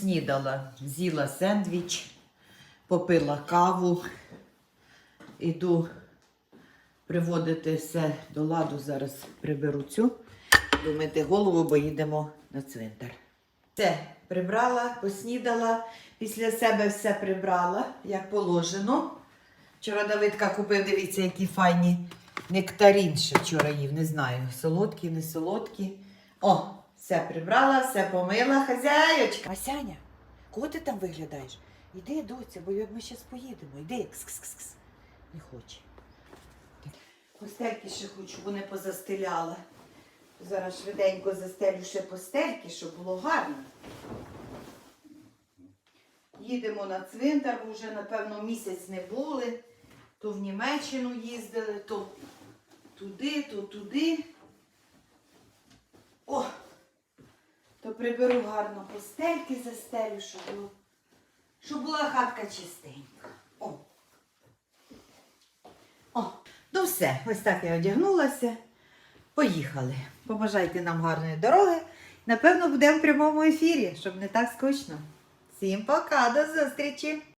Снідала, з'їла сендвіч, попила каву. Іду приводити все до ладу. Зараз приберу цю, думати голову, бо їдемо на цвинтар. Все, прибрала, поснідала, після себе все прибрала, як положено. Вчора Давидка купив, дивіться, які файні нектарін ще вчора їв, не знаю, солодкі, не солодкі. О, все прибрала, все помила, хазяючка. Масяня, кого ти там виглядаєш? Іди, доця, бо як ми зараз поїдемо, іди. Кс-кс-кс. Не хоче. Постельки ще хочу, бо не позастеляла. Зараз швиденько застелю ще постельки, щоб було гарно. Їдемо на цвинтар, бо вже, напевно, місяць не були. То в Німеччину їздили, то туди, то туди. О! То приберу гарно постельки застелю, щоб, було, щоб була хатка чистенька. О! О! Ну все, ось так я одягнулася. Поїхали. Побажайте нам гарної дороги. Напевно, будемо в прямому ефірі, щоб не так скучно. Всім пока, до зустрічі!